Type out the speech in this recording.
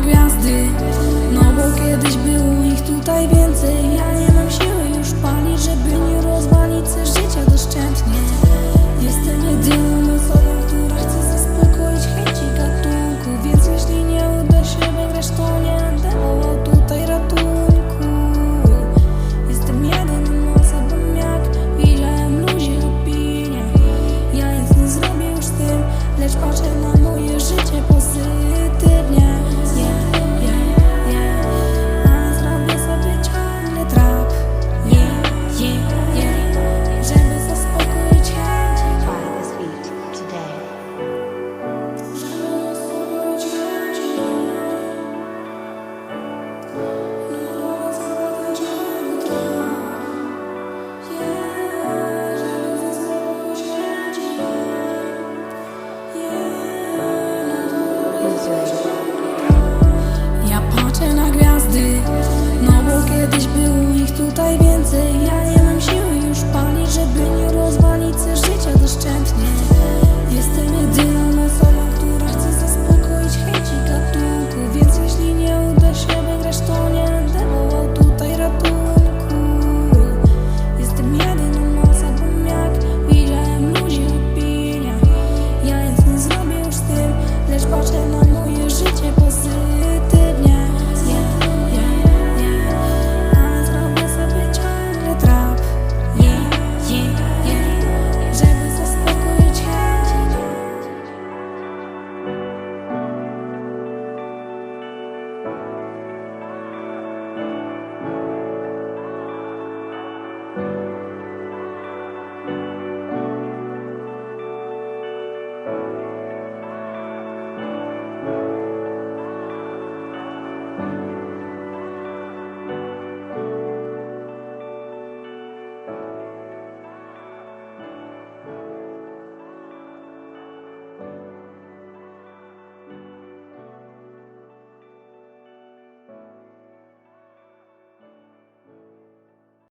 gwiazdy. No bo kiedyś było ich tutaj wiele Ja patrzę na gwiazdy, no bo kiedyś było ich tutaj więcej.